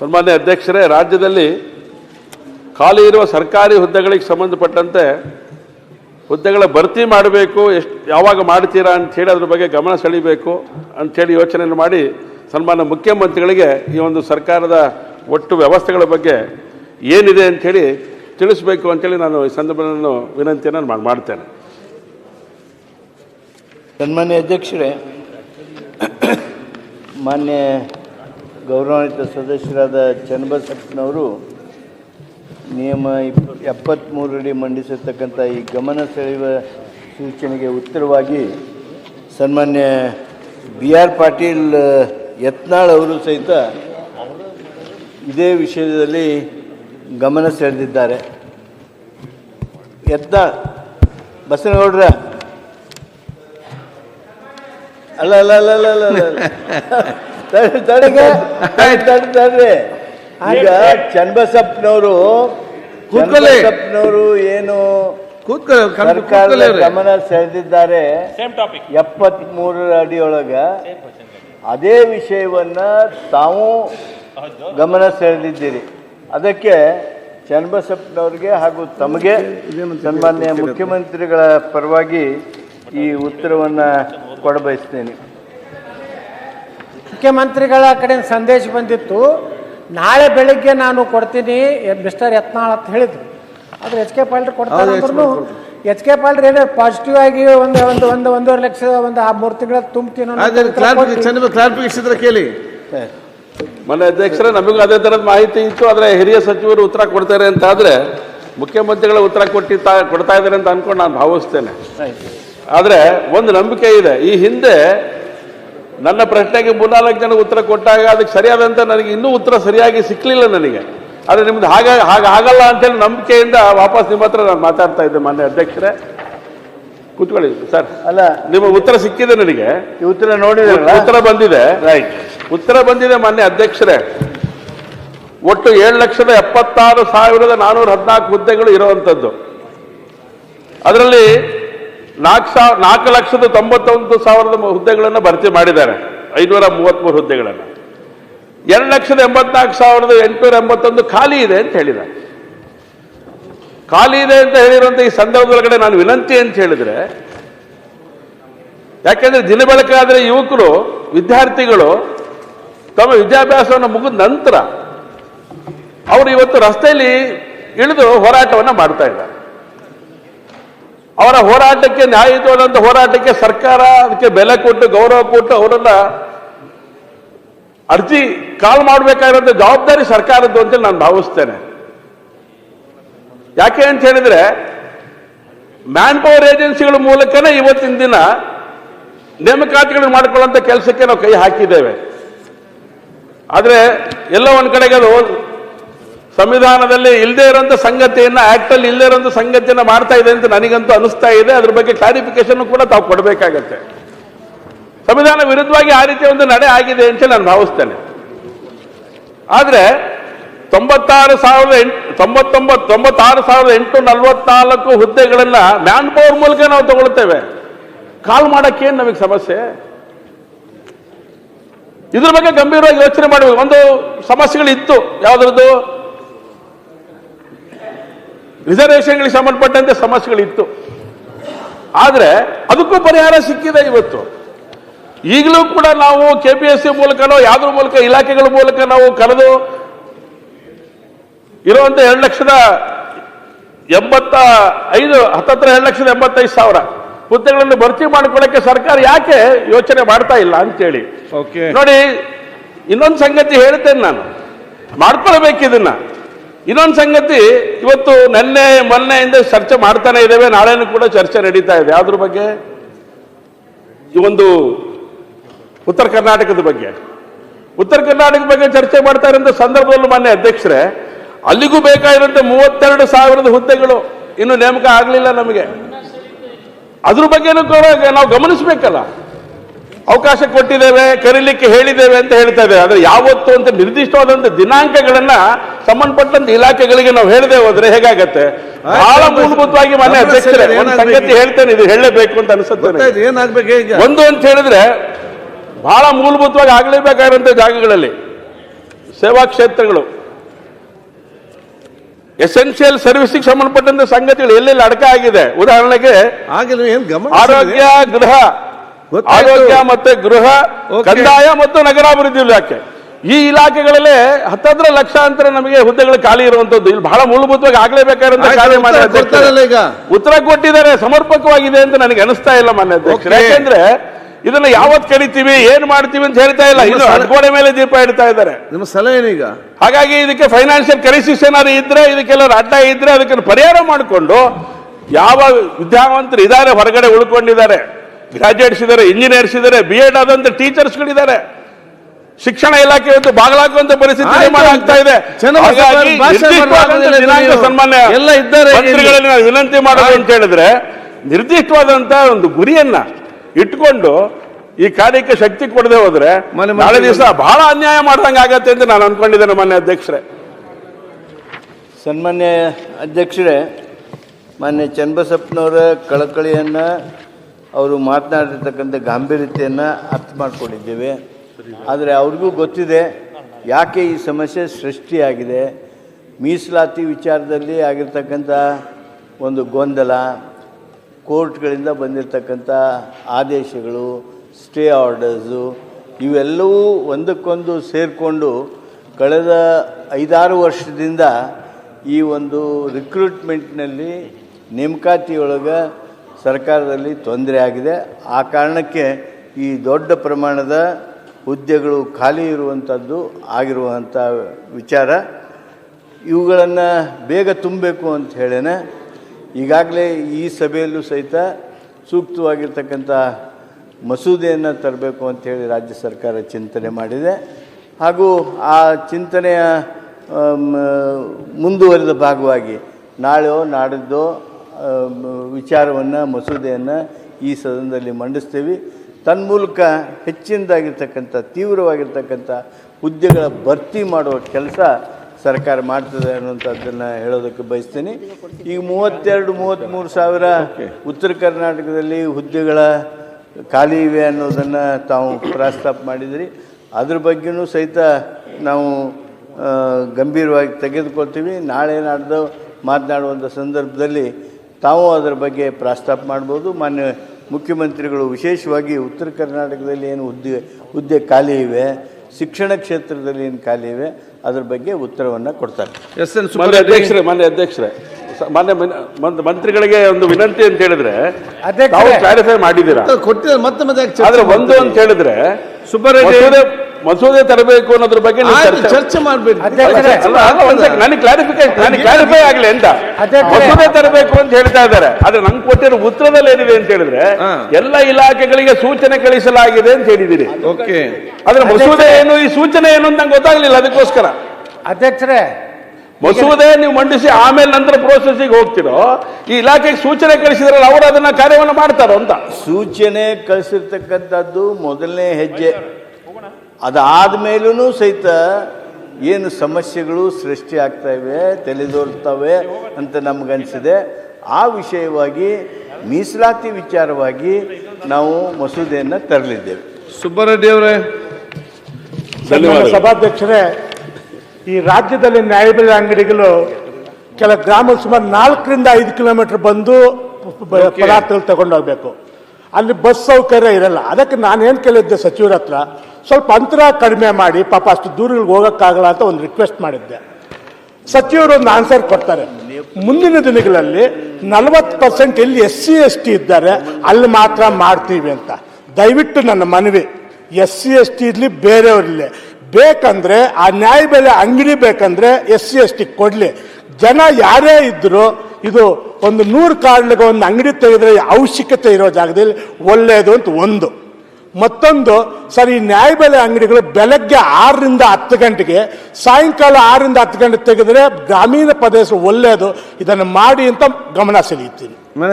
ಸನ್ಮಾನ್ಯ ಅಧ್ಯಕ್ಷರೇ, ರಾಜ್ಯದಲ್ಲಿ ಖಾಲಿ ಇರುವ ಸರ್ಕಾರಿ ಹುದ್ದೆಗಳಿಗೆ ಸಂಬಂಧಪಟ್ಟಂತೆ ಹುದ್ದೆಗಳ ಭರ್ತಿ ಮಾಡಬೇಕು, ಎಷ್ಟು, ಯಾವಾಗ ಮಾಡ್ತೀರಾ ಅಂಥೇಳಿ ಅದ್ರ ಬಗ್ಗೆ ಗಮನ ಸೆಳೀಬೇಕು ಅಂಥೇಳಿ ಯೋಚನೆಯನ್ನು ಮಾಡಿ ಸನ್ಮಾನ್ಯ ಮುಖ್ಯಮಂತ್ರಿಗಳಿಗೆ ಈ ಒಂದು ಸರ್ಕಾರದ ಒಟ್ಟು ವ್ಯವಸ್ಥೆಗಳ ಬಗ್ಗೆ ಏನಿದೆ ಅಂಥೇಳಿ ತಿಳಿಸಬೇಕು ಅಂತೇಳಿ ನಾನು ಈ ಸಂದರ್ಭವನ್ನು ವಿನಂತಿಯನ್ನು ನಾನು ಮಾಡ್ತೇನೆ. ಸನ್ಮಾನ್ಯ ಅಧ್ಯಕ್ಷರೇ, ಮಾನ್ಯ ಗೌರವಾನ್ವಿತ ಸದಸ್ಯರಾದ ಚನ್ನಬಸಪ್ಪನವರು ನಿಯಮ ಇಪ್ ಎಪ್ಪತ್ತ್ಮೂರಡಿ ಮಂಡಿಸಿರ್ತಕ್ಕಂಥ ಈ ಗಮನ ಸೆಳೆಯುವ ಸೂಚನೆಗೆ ಉತ್ತರವಾಗಿ ಸನ್ಮಾನ್ಯ ಬಿ ಆರ್ ಪಾಟೀಲ್ ಯತ್ನಾಳ್ ಅವರು ಸಹಿತ ಇದೇ ವಿಷಯದಲ್ಲಿ ಗಮನ ಸೆಳೆದಿದ್ದಾರೆ. ಯತ್ನಾಳ್, ಬಸನಗೌಡ್ರ? ಅಲ್ಲ ಅಲ್ಲ ಅಲ್ಲ ಅಲ್ಲ ಅಲ್ಲ. ತಡಿಗೆ. ತಡ್ರಿ. ಈಗ ಚನ್ನಬಸಪ್ಪನವರು ಕೂತ್ಕೊಳ್ಳಿ. ಚನ್ನಬಸಪ್ಪನವರು ಏನು ಸರ್ಕಾರದ. ಗಮನ ಸೆಳೆದಿದ್ದಾರೆ ಎಪ್ಪತ್ಮೂರರ ಅಡಿಯೊಳಗ ಅದೇ ವಿಷಯವನ್ನ ತಾವು ಗಮನ ಸೆಳೆದಿದ್ದೀರಿ ಅದಕ್ಕೆ ಚನ್ನಬಸಪ್ಪನವ್ರಿಗೆ ಹಾಗೂ ತಮಗೆ ಸನ್ಮಾನ್ಯ ಮುಖ್ಯಮಂತ್ರಿಗಳ ಪರವಾಗಿ ಈ ಉತ್ತರವನ್ನ ಕೊಡಬಯಸ್ತೇನೆ ಮುಖ್ಯಮಂತ್ರಿಗಳ ಕಡೆ ಸಂದೇಶ ಬಂದಿತ್ತು ನಾಳೆ ಬೆಳಿಗ್ಗೆ ನಾನು ಕೊಡ್ತೀನಿ ಮಿಸ್ಟರ್ ಯತ್ನಾಳ್ ಅಂತ ಹೇಳಿದ್ರು. ಆದ್ರೆ ಎಚ್ ಕೆ ಪಾಲ್ರಿ ಕೊಡ್ತಾರೆ ಅಂದ್ರೂ ಎಚ್ ಕೆ ಪಾಲ್ರಿ ಏನೋ ಪಾಸಿಟಿವ್ ಆಗಿ ಒಂದು ಒಂದು ಒಂದು ಒಂದೂವರೆ ಲಕ್ಷ ಒಂದು ಆ ಮೂರು ತಿಂಗಳ ತುಂಬ್ತೀನಿ ಕ್ಲಾರಿಫಿಕೇಶನ್ ಇದ್ರೆ ಕೇಳಿ. ಮನೆ ಅಧ್ಯಕ್ಷರೇ ನಮಗೂ ಅದೇ ಥರದ ಮಾಹಿತಿ ಇತ್ತು ಆದರೆ ಹಿರಿಯ ಸಚಿವರು ಉತ್ತರ ಕೊಡ್ತಾರೆ ಅಂತ ಆದ್ರೆ ಮುಖ್ಯಮಂತ್ರಿಗಳ ಉತ್ತರ ಕೊಟ್ಟಿತಾ ಕೊಡ್ತಾ ಇದ್ದಾರೆ ಅಂತ ಅನ್ಕೊಂಡು ನಾನು ಭಾವಿಸ್ತೇನೆ. ಆದರೆ ಒಂದು ನಂಬಿಕೆ ಇದೆ. ಈ ಹಿಂದೆ ನನ್ನ ಪ್ರಶ್ನೆಗೆ ಮೂರ್ನಾಲ್ಕು ಜನ ಉತ್ತರ ಕೊಟ್ಟಾಗ ಅದಕ್ಕೆ ಸರಿಯಾದಂತ ನನಗೆ ಇನ್ನೂ ಉತ್ತರ ಸರಿಯಾಗಿ ಸಿಕ್ಕಲಿಲ್ಲ ನನಗೆ. ಆದರೆ ನಿಮ್ದು ಹಾಗೆ ಹಾಗೆ ಆಗಲ್ಲ ಅಂತೇಳಿ ನಂಬಿಕೆಯಿಂದ ವಾಪಸ್ ನಿಮ್ಮ ಹತ್ರ ನಾನು ಮಾತಾಡ್ತಾ ಇದ್ದೆ ಮಾನ್ಯ ಅಧ್ಯಕ್ಷರೇ. ಕೂತ್ಕೊಳ್ಳಿ ಸರ್. ಅಲ್ಲ ನಿಮ್ಮ ಉತ್ತರ ಸಿಕ್ಕಿದೆ ನನಗೆ. ಈ ಉತ್ತರ ನೋಡಿದ ಉತ್ತರ ಬಂದಿದೆ. ರೈಟ್. ಉತ್ತರ ಬಂದಿದೆ ಮಾನ್ಯ ಅಧ್ಯಕ್ಷರೇ. ಒಟ್ಟು ಏಳು ಲಕ್ಷದ ಎಪ್ಪತ್ತಾರು ಸಾವಿರದ ನಾನೂರ ಹದಿನಾಲ್ಕು ಹುದ್ದೆಗಳು ಇರುವಂಥದ್ದು ಅದರಲ್ಲಿ ನಾಲ್ಕು ಸಾವಿರ ನಾಲ್ಕು ಲಕ್ಷದ ತೊಂಬತ್ತೊಂದು ಸಾವಿರದ ಹುದ್ದೆಗಳನ್ನು ಭರ್ತಿ ಮಾಡಿದ್ದಾರೆ. ಐನೂರ ಮೂವತ್ತ್ಮೂರು ಹುದ್ದೆಗಳನ್ನು. ಎರಡು ಲಕ್ಷದ ಎಂಬತ್ನಾಲ್ಕು ಸಾವಿರದ ಎಂಟುನೂರ ಎಂಬತ್ತೊಂದು ಖಾಲಿ ಇದೆ ಅಂತ ಹೇಳಿದ ಖಾಲಿ ಇದೆ ಅಂತ ಹೇಳಿರುವಂಥ ಈ ಸಂದರ್ಭದೊಳಗಡೆ ನಾನು ವಿನಂತಿ ಅಂತ ಹೇಳಿದ್ರೆ, ಯಾಕೆಂದ್ರೆ ದಿನ ಬೆಳಕಾದ್ರೆ ಯುವಕರು, ವಿದ್ಯಾರ್ಥಿಗಳು ತಮ್ಮ ವಿದ್ಯಾಭ್ಯಾಸವನ್ನು ಮುಗಿದ ನಂತರ, ಅವರು ಇವತ್ತು ರಸ್ತೆಯಲ್ಲಿ ಇಳಿದು ಹೋರಾಟವನ್ನು ಮಾಡ್ತಾ ಇದ್ದಾರೆ. ಅವರ ಹೋರಾಟಕ್ಕೆ ನ್ಯಾಯಯುತವಾದಂಥ ಹೋರಾಟಕ್ಕೆ ಸರ್ಕಾರ ಅದಕ್ಕೆ ಬೆಲೆ ಕೊಟ್ಟು, ಗೌರವ ಕೊಟ್ಟು ಅವರನ್ನ ಅರ್ಜಿ ಕಾಲ್ ಮಾಡಬೇಕಾಗಿರೋಂಥ ಜವಾಬ್ದಾರಿ ಸರ್ಕಾರದ್ದು ಅಂತ ನಾನು ಭಾವಿಸ್ತೇನೆ. ಯಾಕೆ ಅಂತ ಹೇಳಿದ್ರೆ, ಮ್ಯಾನ್ ಪವರ್ ಏಜೆನ್ಸಿಗಳ ಮೂಲಕನೇ ಇವತ್ತಿನ ದಿನ ನೇಮಕಾತಿಗಳನ್ನು ಮಾಡಿಕೊಳ್ಳುವಂತ ಕೆಲಸಕ್ಕೆ ನಾವು ಕೈ ಹಾಕಿದ್ದೇವೆ. ಆದರೆ ಎಲ್ಲ ಒಂದ್ ಕಡೆಗೆ ಅದು ಸಂವಿಧಾನದಲ್ಲಿ ಇಲ್ಲದೆ ಇರೋಂಥ ಸಂಗತಿಯನ್ನು ಆಕ್ಟ್ ಅಲ್ಲಿ ಇಲ್ಲದೆ ಇರುವಂತ ಸಂಗತಿಯನ್ನು ಮಾಡ್ತಾ ಇದೆ ಅಂತ ನನಗಂತೂ ಅನಿಸ್ತಾ ಇದೆ. ಅದ್ರ ಬಗ್ಗೆ ಕ್ಲಾರಿಫಿಕೇಶನ್ ಕೂಡ ತಾವು ಕೊಡಬೇಕಾಗತ್ತೆ. ಸಂವಿಧಾನ ವಿರುದ್ಧವಾಗಿ ಆ ರೀತಿಯ ಒಂದು ನಡೆ ಆಗಿದೆ ಅಂತ ನಾನು ಭಾವಿಸ್ತೇನೆ. ಆದರೆ ತೊಂಬತ್ತಾರು ಸಾವಿರದ ಎಂಟು, ತೊಂಬತ್ತೊಂಬತ್ತು, ತೊಂಬತ್ತಾರು ಸಾವಿರದ ಎಂಟು ನಲವತ್ನಾಲ್ಕು ಹುದ್ದೆಗಳನ್ನ ಮ್ಯಾನ್ ಪವರ್ ಮೂಲಕ ನಾವು ತಗೊಳ್ತೇವೆ. ಕಾಲ್ ಮಾಡೋಕ್ಕೇನು ನಮಗೆ ಸಮಸ್ಯೆ? ಇದ್ರ ಬಗ್ಗೆ ಗಂಭೀರವಾಗಿ ಯೋಚನೆ ಮಾಡಬೇಕು ಒಂದು ಸಮಸ್ಯೆಗಳಿತ್ತು, ಯಾವ್ದ್ರದ್ದು? ರಿಸರ್ವೇಷನ್ಗಳಿಗೆ ಸಂಬಂಧಪಟ್ಟಂತೆ ಸಮಸ್ಯೆಗಳಿತ್ತು. ಆದರೆ ಅದಕ್ಕೂ ಪರಿಹಾರ ಸಿಕ್ಕಿದೆ ಇವತ್ತು. ಈಗಲೂ ಕೂಡ ನಾವು ಕೆ ಪಿ ಎಸ್ ಸಿ ಮೂಲಕನೋ ಯಾವ್ದ್ರ ಮೂಲಕ ಇಲಾಖೆಗಳ ಮೂಲಕ ನಾವು ಕರೆದು ಇರುವಂತ ಎರಡು ಲಕ್ಷದ ಎಂಬತ್ತ ಐದು ಹತ್ತತ್ರ ಎರಡು ಲಕ್ಷದ ಎಂಬತ್ತೈದು ಸಾವಿರ ಹುದ್ದೆಗಳನ್ನು ಭರ್ತಿ ಮಾಡಿಕೊಳ್ಳಕ್ಕೆ ಸರ್ಕಾರ ಯಾಕೆ ಯೋಚನೆ ಮಾಡ್ತಾ ಇಲ್ಲ ಅಂತೇಳಿ. ನೋಡಿ ಇನ್ನೊಂದು ಸಂಗತಿ ಹೇಳ್ತೇನೆ ನಾನು. ಮಾಡ್ಕೊಳ್ಬೇಕು ಇದನ್ನ. ಇನ್ನೊಂದು ಸಂಗತಿ, ಇವತ್ತು ನೆನ್ನೆ ಮೊನ್ನೆಯಿಂದ ಚರ್ಚೆ ಮಾಡ್ತಾನೆ ಇದ್ದೇವೆ, ನಾಳೆನೂ ಕೂಡ ಚರ್ಚೆ ನಡೀತಾ ಇದೆ. ಯಾವ್ದ್ರ ಬಗ್ಗೆ, ಈ ಒಂದು ಉತ್ತರ ಕರ್ನಾಟಕದ ಬಗ್ಗೆ. ಉತ್ತರ ಕರ್ನಾಟಕದ ಬಗ್ಗೆ ಚರ್ಚೆ ಮಾಡ್ತಾ ಇರೋಂಥ ಸಂದರ್ಭದಲ್ಲೂ ಮಾನ್ಯ ಅಧ್ಯಕ್ಷರೇ, ಅಲ್ಲಿಗೂ ಬೇಕಾಗಿರುವಂಥ ಮೂವತ್ತೆರಡು ಸಾವಿರದ ಹುದ್ದೆಗಳು ಇನ್ನು ನೇಮಕ ಆಗಲಿಲ್ಲ ನಮಗೆ. ಅದ್ರ ಬಗ್ಗೆನೂ ಕೂಡ ನಾವು ಗಮನಿಸಬೇಕಲ್ಲ. ಅವಕಾಶ ಕೊಟ್ಟಿದ್ದೇವೆ, ಕರೀಲಿಕ್ಕೆ ಹೇಳಿದ್ದೇವೆ ಅಂತ ಹೇಳ್ತಾ ಇದ್ದೇವೆ ಆದರೆ ಯಾವತ್ತು ಅಂತ ನಿರ್ದಿಷ್ಟವಾದಂತ ದಿನಾಂಕಗಳನ್ನ ಸಂಬಂಧಪಟ್ಟಂತ ಇಲಾಖೆಗಳಿಗೆ ನಾವು ಹೇಳದೆ ಹೋದ್ರೆ ಹೇಗಾಗತ್ತೆ? ಬಹಳ ಮೂಲಭೂತವಾಗಿ ಮಾನ್ಯ ಅಧ್ಯಕ್ಷರೇ ಒಂದು? ಸಂಗತಿ ಹೇಳ್ತೇನೆ ಇದು ಹೇಳಬೇಕು ಅಂತ ಅನಿಸುತ್ತೆ ಏನಾಗ್ಬೇಕು ಈಗ? ಒಂದು ಅಂತ ಹೇಳಿದ್ರೆ ಬಹಳ ಮೂಲಭೂತವಾಗಿ ಆಗಲೇಬೇಕಾದಂತ ಜಾಗಗಳಲ್ಲಿ ಸೇವಾ ಕ್ಷೇತ್ರಗಳು ಎಸೆನ್ಷಿಯಲ್ ಸರ್ವಿಸ್ಗೆ ಸಂಬಂಧಪಟ್ಟಂತ ಸಂಗತಿಗಳು ಎಲ್ಲೆಲ್ಲಿ ಅಡಕ ಆಗಿದೆ? ಉದಾಹರಣೆಗೆ ಆರೋಗ್ಯ ಗೃಹ ಆರೋಗ್ಯ ಮತ್ತೆ ಗೃಹ. ಕಂದಾಯ ಮತ್ತು ನಗರಾಭಿವೃದ್ಧಿ ಇಲಾಖೆ. ಈ ಇಲಾಖೆಗಳಲ್ಲೇ ಹತ್ತತ್ರ ಲಕ್ಷಾಂತರ ನಮಗೆ ಹುದ್ದೆಗಳು ಖಾಲಿ ಇರುವಂತದ್ದು. ಇಲ್ಲಿ ಬಹಳ ಮೂಲಭೂತವಾಗಿ ಆಗ್ಲೇಬೇಕಾದಂತ ಕಾರ್ಯ ಉತ್ತರ ಈಗ. ಉತ್ತರ ಕೊಟ್ಟಿದ್ದಾರೆ ಸಮರ್ಪಕವಾಗಿದೆ ಅಂತ ನನಗೆ ಅನಿಸ್ತಾ ಇಲ್ಲ ಮಾನ್ಯ ಅಧ್ಯಕ್ಷ. ಯಾಕೆಂದ್ರೆ ಇದನ್ನ ಯಾವತ್ ಕರಿತೀವಿ ಏನ್ ಮಾಡ್ತೀವಿ ಅಂತ ಹೇಳ್ತಾ ಇಲ್ಲ. ಇದು ಅಡ್ಗೋಡೆ ಮೇಲೆ ದೀಪ ಇಡ್ತಾ ಇದ್ದಾರೆ. ನಿಮ್ಮ ಸಲಹೆ ಏನೀಗ ಹಾಗಾಗಿ ಇದಕ್ಕೆ ಫೈನಾನ್ಷಿಯಲ್ ಕ್ರೈಸಿಸ್ ಏನಾದ್ರು ಇದ್ರೆ ಇದಕ್ಕೆಲ್ಲ ಅಡ್ಡ ಇದ್ರೆ ಅದಕ್ಕೆ ಪರಿಹಾರ ಮಾಡಿಕೊಂಡು ಯಾವ ವಿದ್ಯಾವಂತರು ಇದ್ದಾರೆ ಹೊರಗಡೆ ಉಳ್ಕೊಂಡಿದ್ದಾರೆ. ಗ್ರಾಜುಯೇಟ್ಸ್ ಇದ್ದಾರೆ ಇಂಜಿನಿಯರ್ಸ್ ಇದ್ದಾರೆ ಬಿ ಎಡ್ ಆದಂತ ಟೀಚರ್ಸ್ಗಳಿದ್ದಾರೆ ಶಿಕ್ಷಣ ಇಲಾಖೆ ಒಂದು ಬಾಗಲಾಕುವಂತ ಪರಿಸ್ಥಿತಿ. ನಿರ್ಮಾಣ ಆಗ್ತಾ ಇದೆ. ಸನ್ಮಾನ್ಯ ಎಲ್ಲ ಇದ್ದಾರೆ ನಾವು ವಿನಂತಿ ಮಾಡೋದು ಅಂತ ಹೇಳಿದ್ರೆ ನಿರ್ದಿಷ್ಟವಾದಂತ ಒಂದು ಗುರಿಯನ್ನ ಇಟ್ಕೊಂಡು ಈ ಕಾರ್ಯಕ್ಕೆ ಶಕ್ತಿ ಕೊಡದೆ ಹೋದ್ರೆ ನಾಳೆ ದಿವಸ ಬಹಳ ಅನ್ಯಾಯ ಮಾಡ್ದಂಗೆ ಆಗತ್ತೆ ಅಂತ ನಾನು ಅನ್ಕೊಂಡಿದ್ದೇನೆ ಮಾನ್ಯ ಅಧ್ಯಕ್ಷರೇ. ಸನ್ಮಾನ್ಯ ಅಧ್ಯಕ್ಷರೇ ಮಾನ್ಯ ಚನ್ನಬಸಪ್ಪನವರ ಕಳಕಳಿಯನ್ನು ಅವರು ಮಾತನಾಡಿರ್ತಕ್ಕಂಥ ಗಾಂಭೀರ್ಯತೆಯನ್ನು ಅರ್ಥ ಮಾಡ್ಕೊಂಡಿದ್ದೇವೆ. ಆದರೆ ಅವ್ರಿಗೂ ಗೊತ್ತಿದೆ ಯಾಕೆ ಈ ಸಮಸ್ಯೆ ಸೃಷ್ಟಿಯಾಗಿದೆ. ಮೀಸಲಾತಿ ವಿಚಾರದಲ್ಲಿ ಆಗಿರ್ತಕ್ಕಂಥ ಒಂದು ಗೊಂದಲ, ಕೋರ್ಟ್ಗಳಿಂದ ಬಂದಿರತಕ್ಕಂಥ ಆದೇಶಗಳು, ಸ್ಟೇ ಆರ್ಡರ್ಸು, ಇವೆಲ್ಲವೂ ಒಂದಕ್ಕೊಂದು ಸೇರಿಕೊಂಡು ಕಳೆದ ಐದಾರು ವರ್ಷದಿಂದ ಈ ಒಂದು ರಿಕ್ರೂಟ್ಮೆಂಟ್ನಲ್ಲಿ ನೇಮಕಾತಿಯೊಳಗೆ ಸರ್ಕಾರದಲ್ಲಿ ತೊಂದರೆ ಆಗಿದೆ. ಆ ಕಾರಣಕ್ಕೆ ಈ ದೊಡ್ಡ ಪ್ರಮಾಣದ ಹುದ್ದೆಗಳು ಖಾಲಿ ಇರುವಂಥದ್ದು ಆಗಿರುವಂಥ ವಿಚಾರ. ಇವುಗಳನ್ನು ಬೇಗ ತುಂಬಬೇಕು ಅಂತ ಹೇಳೇನೆ. ಈಗಾಗಲೇ ಈ ಸಭೆಯಲ್ಲೂ ಸಹಿತ ಸೂಕ್ತವಾಗಿರ್ತಕ್ಕಂಥ ಮಸೂದೆಯನ್ನು ತರಬೇಕು ಅಂತ ಹೇಳಿ ರಾಜ್ಯ ಸರ್ಕಾರ ಚಿಂತನೆ ಮಾಡಿದೆ. ಹಾಗೂ ಆ ಚಿಂತನೆಯ ಮುಂದುವರೆದ ಭಾಗವಾಗಿ ನಾಳೆಯೋ ನಾಡಿದ್ದೋ ವಿಚಾರವನ್ನು, ಮಸೂದೆಯನ್ನು ಈ ಸದನದಲ್ಲಿ ಮಂಡಿಸ್ತೀವಿ. ತನ್ಮೂಲಕ ಹೆಚ್ಚಿನದಾಗಿರ್ತಕ್ಕಂಥ ತೀವ್ರವಾಗಿರ್ತಕ್ಕಂಥ ಹುದ್ದೆಗಳ ಭರ್ತಿ ಮಾಡುವ ಕೆಲಸ ಸರ್ಕಾರ ಮಾಡ್ತದೆ ಅನ್ನುವಂಥದ್ದನ್ನು ಹೇಳೋದಕ್ಕೆ ಬಯಸ್ತೀನಿ. ಈಗ ಮೂವತ್ತೆರಡು ಮೂವತ್ತ್ಮೂರು ಸಾವಿರ ಉತ್ತರ ಕರ್ನಾಟಕದಲ್ಲಿ ಹುದ್ದೆಗಳ ಖಾಲಿ ಇವೆ ಅನ್ನೋದನ್ನು ತಾವು ಪ್ರಸ್ತಾಪ ಮಾಡಿದಿರಿ. ಅದ್ರ ಬಗ್ಗೆನೂ ಸಹಿತ ನಾವು ಗಂಭೀರವಾಗಿ ತೆಗೆದುಕೊಳ್ತೀವಿ. ನಾಳೆ ನಾಡ್ದು ಮಾತನಾಡುವಂಥ ಸಂದರ್ಭದಲ್ಲಿ ತಾವು ಅದರ ಬಗ್ಗೆ ಪ್ರಸ್ತಾಪ ಮಾಡ್ಬೋದು. ಮಾನ್ಯ ಮುಖ್ಯಮಂತ್ರಿಗಳು ವಿಶೇಷವಾಗಿ ಉತ್ತರ ಕರ್ನಾಟಕದಲ್ಲಿ ಏನು ಹುದ್ದೆ ಹುದ್ದೆ ಖಾಲಿ ಇವೆ ಶಿಕ್ಷಣ ಕ್ಷೇತ್ರದಲ್ಲಿ ಏನು ಖಾಲಿ ಇವೆ ಅದ್ರ ಬಗ್ಗೆ ಉತ್ತರವನ್ನು ಕೊಡ್ತಾರೆ. ಎಸ್ ಎನ್ ಅಧ್ಯಕ್ಷರೇ ಮಾನ್ಯ ಅಧ್ಯಕ್ಷರೇ ಮಾನ್ಯ ಮನ್- ಮಂತ್- ಮಂತ್ರಿಗಳಿಗೆ ಒಂದು ವಿನಂತಿ ಅಂತ ಹೇಳಿದ್ರೆ ಕ್ಲಾರಿಫೈ ಮಾಡಿದ್ದೀರಾ? ಕೊಟ್ಟಿದ್ದಾರೆ ಮತ್ತೆ ಮತ್ತೆ ಆದ್ರೆ ಒಂದು ಅಂತ ಹೇಳಿದ್ರೆ ಸುಬ್ಬರೆಡ್ಡಿ ಮಸೂದೆ ತರಬೇಕು ಅನ್ನೋದ್ರ ಬಗ್ಗೆ ಚರ್ಚೆ ಮಾಡಬೇಕು ನನಗೆ ಕ್ಲಾರಿಫಿಕೇಶನ್ ನನಗೆ ಕ್ಲಾರಿಫೈ ಆಗಲಿ ಅಂತ. ಮಸೂದೆ ತರಬೇಕು ಅಂತ ಹೇಳ್ತಾ ಇದ್ದಾರೆ. ಆದ್ರೆ ನಂಗೆ ಕೊಟ್ಟಿರೋ ಉತ್ತರದಲ್ಲಿ ಏನಿದೆ ಅಂತ ಹೇಳಿದ್ರೆ. ಎಲ್ಲ ಇಲಾಖೆಗಳಿಗೆ ಸೂಚನೆ ಕಳಿಸಲಾಗಿದೆ ಅಂತ ಹೇಳಿದಿರಿ ಓಕೆ. ಆದ್ರೆ ಮಸೂದೆ ಏನು ಈ ಸೂಚನೆ ಏನು ಅಂತ ನಂಗೆ ಗೊತ್ತಾಗ್ಲಿಲ್ಲ ಅದಕ್ಕೋಸ್ಕರ. ಅಧ್ಯಕ್ಷರೇ ಮಸೂದೆ ನೀವು ಮಂಡಿಸಿ ಆಮೇಲೆ ನಂತರ ಪ್ರೋಸೆಸ್ಗೆ ಹೋಗ್ತಿರೋ ಈ ಇಲಾಖೆಗೆ ಸೂಚನೆ ಕಳಿಸಿದ್ರಲ್ಲ ಅವರು ಅದನ್ನ ಕಾರ್ಯವನ್ನು ಮಾಡ್ತಾರೋ ಅಂತ. ಸೂಚನೆ ಕಳಿಸಿರ್ತಕ್ಕಂಥದ್ದು ಮೊದಲನೇ ಹೆಜ್ಜೆ. ಅದಾದ ಮೇಲೂ ಸಹಿತ ಏನು ಸಮಸ್ಯೆಗಳು ಸೃಷ್ಟಿ ಆಗ್ತಾಯಿವೆ ಇವೆ ತಲೆದೋರ್ತವೆ ಅಂತ ನಮಗನ್ಸಿದೆ ಆ ವಿಷಯವಾಗಿ ಮೀಸಲಾತಿ ವಿಚಾರವಾಗಿ ನಾವು ಮಸೂದೆಯನ್ನು ತರಲಿದ್ದೇವೆ ಸುಬ್ಬರೆಡ್ಡಿ ಅವರೇ ಧನ್ಯವಾದಗಳು. ಸಭಾಧ್ಯಕ್ಷರೇ ಈ ರಾಜ್ಯದಲ್ಲಿ ನ್ಯಾಯಬೆಲೆ ಅಂಗಡಿಗಳು ಕೆಲ ಗ್ರಾಮ ಸುಮಾರು ನಾಲ್ಕರಿಂದ ಐದು ಕಿಲೋಮೀಟರ್ ಬಂದು. ಪದಾರ್ಥಗಳು ತಗೊಂಡೋಗ್ಬೇಕು ಅಲ್ಲಿ ಬಸ್ ಸೌಕರ್ಯ ಇರಲ್ಲ. ಅದಕ್ಕೆ ನಾನು ಏನು ಕೇಳಿದ್ದೆ ಸಚಿವರ ಹತ್ರ, ಸ್ವಲ್ಪ ಅಂತರ ಕಡಿಮೆ ಮಾಡಿ, ಪಾಪ ಅಷ್ಟು ದೂರಗಳಿಗೆ ಹೋಗೋಕ್ಕಾಗಲ್ಲ ಅಂತ ಒಂದು ರಿಕ್ವೆಸ್ಟ್ ಮಾಡಿದ್ದೆ. ಸಚಿವರು ಒಂದು ಆನ್ಸರ್ ಕೊಡ್ತಾರೆ. ಮುಂದಿನ ದಿನಗಳಲ್ಲಿ ನಲವತ್ತು ಪರ್ಸೆಂಟ್ ಎಲ್ಲಿ ಎಸ್ ಸಿ, ಎಸ್ ಟಿ ಇದ್ದಾರೆ, ಅಲ್ಲಿ ಮಾತ್ರ ಮಾಡ್ತೀವಿ ಅಂತ. ದಯವಿಟ್ಟು ನನ್ನ ಮನವಿ. ಎಸ್ ಸಿ, ಎಸ್ ಟಿ ಇರಲಿ ಬೇರೆಯವರಿರಲಿ ಬೇಕಂದ್ರೆ ಆ ನ್ಯಾಯಬೆಲೆ ಅಂಗಡಿ ಬೇಕಂದ್ರೆ ಎಸ್ ಸಿ, ಎಸ್ ಟಿ ಕೊಡ್ಲಿ. ಜನ ಯಾರೇ ಇದ್ರು, ಇದು ಒಂದು ನೂರು ಕಾರ್ಡ್ಗೆ ಒಂದು ಅಂಗಡಿ ತೆಗೆದ್ರೆ ಅವಶ್ಯಕತೆ ಇರೋ ಜಾಗದಲ್ಲಿ ಒಳ್ಳೆಯದು ಅಂತ ಒಂದು. ಮತ್ತೊಂದು, ಸರ್, ಈ ನ್ಯಾಯಬೆಲೆ ಅಂಗಡಿಗಳು ಬೆಳಗ್ಗೆ ಆರರಿಂದ ಹತ್ತು ಗಂಟೆಗೆ, ಸಾಯಂಕಾಲ ಆರರಿಂದ ಹತ್ತು ಗಂಟೆ ತೆಗೆದರೆ ಗ್ರಾಮೀಣ ಪ್ರದೇಶ ಒಳ್ಳೆಯದು. ಇದನ್ನು ಮಾಡಿ ಅಂತ ಗಮನ ಸೆಳೆಯುತ್ತೀನಿ.